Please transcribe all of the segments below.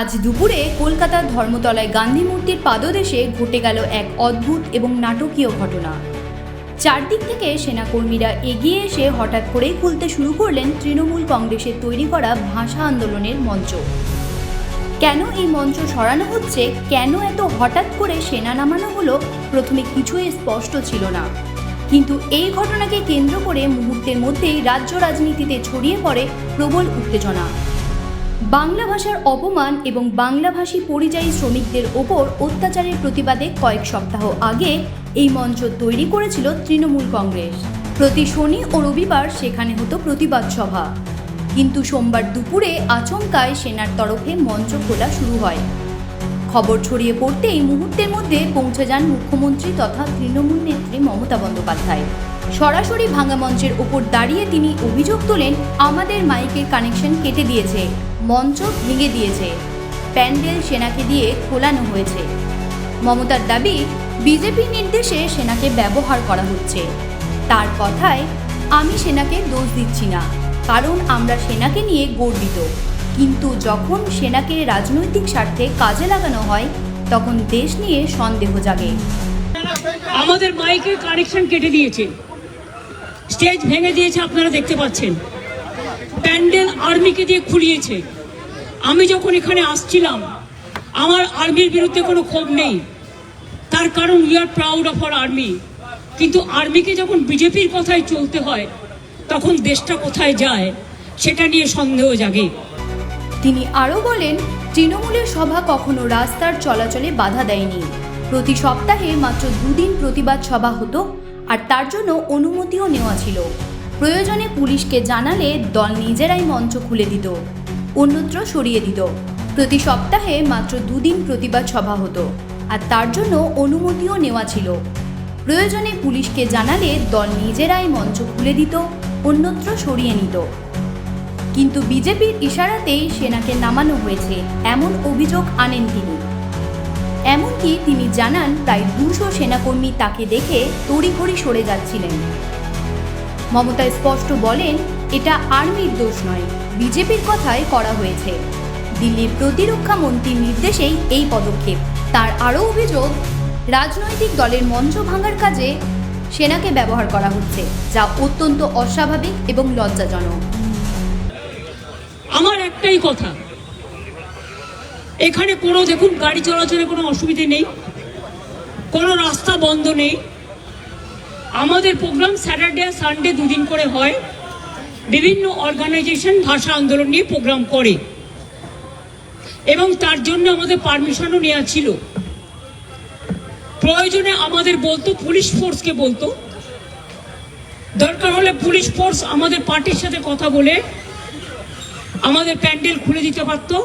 আজ দুপুরে কলকাতার ধর্মতলায় গান্ধী মূর্তির পাদদেশে ঘটে গেল এক অদ্ভুত এবং নাটকীয় ঘটনা। চারদিক থেকে সেনাকর্মীরা এগিয়ে এসে হঠাৎ করেই খুলতে শুরু করলেন তৃণমূল কংগ্রেসের তৈরি করা ভাষা আন্দোলনের মঞ্চ। কেন এই মঞ্চ সরানো হচ্ছে? কেন এত হঠাৎ করে সেনা নামানো হলো? প্রথমে কিছুই স্পষ্ট ছিল না। কিন্তু এই ঘটনাকে কেন্দ্র করে মুহূর্তের মধ্যেই রাজ্য রাজনীতিতে ছড়িয়ে পড়ে প্রবল উত্তেজনা। বাংলা ভাষার অপমান এবং বাংলাভাষী পরিযায়ী শ্রমিকদের ওপর অত্যাচারের প্রতিবাদে কয়েক সপ্তাহ আগে এই মঞ্চ তৈরি করেছিল তৃণমূল কংগ্রেস। প্রতি শনি ও রবিবার সেখানে হতো প্রতিবাদ সভা। কিন্তু সোমবার দুপুরে আচমকায় সেনার তরফে মঞ্চ খোলা শুরু হয়। খবর ছড়িয়ে পড়তেই মুহূর্তের মধ্যে পৌঁছে যান মুখ্যমন্ত্রী তথা তৃণমূল নেত্রী মমতা বন্দ্যোপাধ্যায়। সরাসরি ভাঙা মঞ্চের ওপর দাঁড়িয়ে তিনি অভিযোগ তোলেন, আমাদের মাইকের কানেকশন কেটে দিয়েছে। মঞ্চ ভেঙে দিয়েছে। প্যান্ডেল সেনাকে দিয়ে খোলানো হয়েছে। মমতার দাবি বিজেপির নির্দেশে সেনাকে ব্যবহার করা হচ্ছে। তার কথায়, আমি সেনাকে দোষ দিচ্ছি না, কারণ আমরা সেনাকে নিয়ে গর্বিত। কিন্তু যখন সেনাকে রাজনৈতিক স্বার্থে কাজে লাগানো হয়, তখন দেশ নিয়ে সন্দেহ জাগে। আমাদের মাইকের কানেকশন কেটে দিয়েছে। স্টেজ ভেঙে দিয়েছে, আপনারা দেখতে পাচ্ছেন। প্যান্ডেল আর্মিকে দিয়ে খুলিয়েছে। আমি যখন এখানে আসছিলাম, আমার আর্মির বিরুদ্ধে কোনো ক্ষোভ নেই। তার কারণ we are proud of our army কিন্তু আর্মিকে যখন বিজেপির কথায় চলতে হয়, তখন দেশটা কোথায় যায়, সেটা নিয়ে সন্দেহ জাগে। তিনি আরও বলেন, তৃণমূলের সভা কখনো রাস্তার চলাচলে বাধা দেয়নি। প্রতি সপ্তাহে মাত্র দুদিন প্রতিবাদ সভা হতো, আর তার জন্য অনুমতিও নেওয়া ছিল। প্রয়োজনে পুলিশকে জানালে দল নিজেরাই মঞ্চ খুলে দিত, অন্যত্র সরিয়ে দিত। প্রতি সপ্তাহে মাত্র দুদিন প্রতিবাদ সভা হতো, আর তার জন্য অনুমতিও নেওয়া ছিল। প্রয়োজনে পুলিশকে জানালে দল নিজেরাই মঞ্চ খুলে দিত, অন্যত্র সরিয়ে নিত। কিন্তু বিজেপির ইশারাতেই সেনাকে নামানো হয়েছে, এমন অভিযোগ আনেন তিনি। এমনকি তিনি জানান, প্রায় দুশো সেনাকর্মী তাকে দেখে তড়িঘড়ি সরে যাচ্ছিলেন। মমতা স্পষ্ট বলেন, এটা আর্মির দোষ নয়, বিজেপির কথায় করা হয়েছে। দিল্লির প্রতিরক্ষা মন্ত্রীর নির্দেশেই এই পদক্ষেপ। তার আরও অভিযোগ, রাজনৈতিক দলের মঞ্চ ভাঙার কাজে সেনাকে ব্যবহার করা হচ্ছে, যা অত্যন্ত অস্বাভাবিক এবং লজ্জাজনক। আমার একটাই কথা, এখানে কোনো, দেখুন, গাড়ি চলাচলে কোনো অসুবিধে নেই, কোনো রাস্তা বন্ধ নেই আমাদের প্রোগ্রাম স্যাটারডে আর সানডে দুদিন করে হয়। বিভিন্ন অর্গানাইজেশন ভাষা আন্দোলন নিয়ে প্রোগ্রাম করে। এবং তার জন্য আমাদের পারমিশনও নেওয়া ছিল। প্রয়োজনে আমাদের বলতো পুলিশ ফোর্সকে বলতো। দরকার হলে পুলিশ ফোর্স আমাদের পার্টির সাথে কথা বলে আমাদের প্যান্ডেল খুলে দিতে পারত।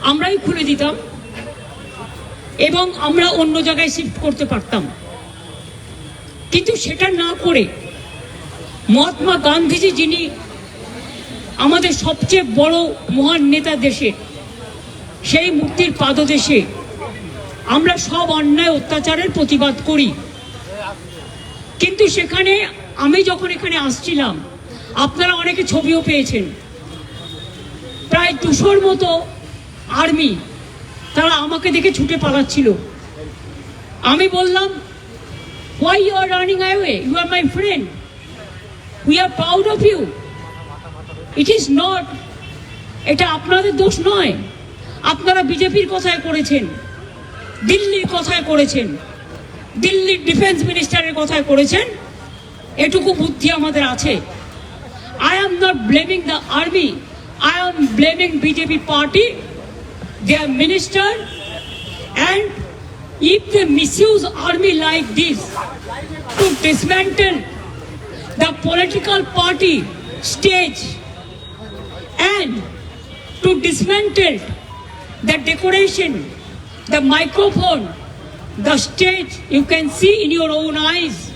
আমরাই খুলে দিতাম। এবং আমরা অন্য জায়গায় শিফট করতে পারতাম। কিন্তু সেটা না করে মহাত্মা গান্ধীজি, যিনি আমাদের সবচেয়ে বড় মহান নেতা দেশে, সেই মুক্তির পাদদেশে আমরা সব অন্যায় অত্যাচারের প্রতিবাদ করি। কিন্তু সেখানে আমি যখন এখানে আসছিলাম, আপনারা অনেকে ছবিও পেয়েছেন। প্রায় দুশোর মতো আর্মি তারা আমাকে দেখে ছুটে পালাচ্ছিল। আমি বললাম why you are running highway you are my friend we are proud of you it is not এটা আপনাদের দোষ নয়। আপনারা বিজেপির কথায় করেছেন, দিল্লির কথায় করেছেন, দিল্লির ডিফেন্স মিনিস্টারের কথায় করেছেন। এটুকু বুদ্ধি আমাদের আছে। I am not blaming the army. I am blaming BJP party their minister and if they misuse army like this to dismantle the political party stage and to dismantle the decoration, the microphone, the stage, you can see in your own eyes.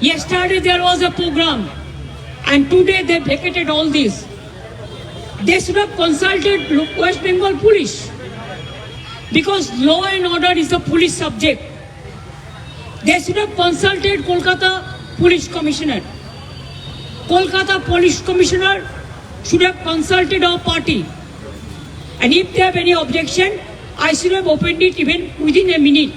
Yesterday there was a program and today they vacated all this. They should have consulted West Bengal police because law and order is a police subject. They should have consulted Kolkata police commissioner. Kolkata police commissioner should have consulted our party And if they have any objection, I should have opened it even within a minute.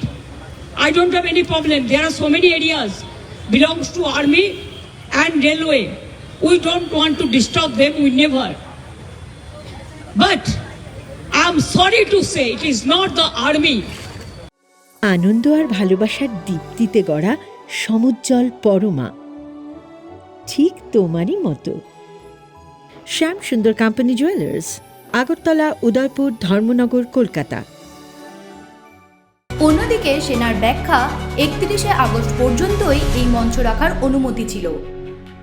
I don't have any problem. There are so many areas belongs to army and railway. We don't want to disturb them. We never. But I'm sorry to say it is not the army. আনন্দ আর ভালোবাসার দীপ্তিতে গড়া সমুজ্জ্বল পরমা। ঠিক তোমারই মতো। Shyam Sundar company jewellers Agartala Udaipur Dharmanagar Kolkata. অন্যদিকে সেনার ব্যাখ্যা একত্রিশে আগস্ট পর্যন্তই এই মঞ্চ রাখার অনুমতি ছিল।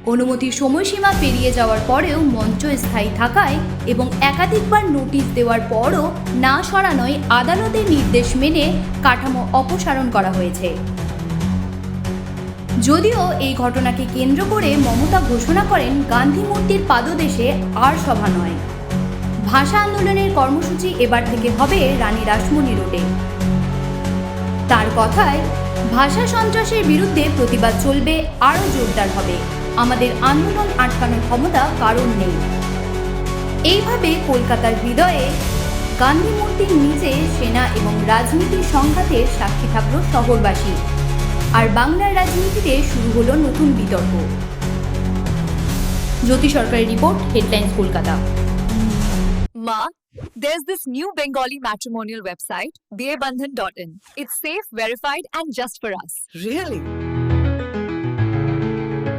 অনুমতির সময়সীমা পেরিয়ে যাওয়ার পরেও মঞ্চ স্থায়ী থাকায় এবং একাধিকবার নোটিশ দেওয়ার পরও না সরানোয় আদালতের নির্দেশ মেনে কাঠামো অপসারণ করা হয়েছে। যদিও এই ঘটনাকে কেন্দ্র করে মমতা ঘোষণা করেন, গান্ধী মূর্তির পাদদেশে আর সভা নয়। ভাষা আন্দোলনের কর্মসূচি এবার থেকে হবে রানী রাসমণি রোডে। তার কথায়, ভাষা সন্ত্রাসের বিরুদ্ধে প্রতিবাদ চলবে, আরও জোরদার হবে। আমাদের আন্দোলন আটকানোর ক্ষমতা কারণ নেই এইভাবে কলকাতার হৃদয়ে গান্ধী মূর্তির নিচে সেনা এবং রাজনীতির সংঘাতের সাক্ষী থাকল শহরবাসী আর বাংলার রাজনীতিতে শুরু হলো নতুন বিতর্ক জ্যোতি সরকারের report headlines Kolkata Ma, there's this new Bengali matrimonial website, dearbandhan.in. It's safe, verified, and just for us. Really?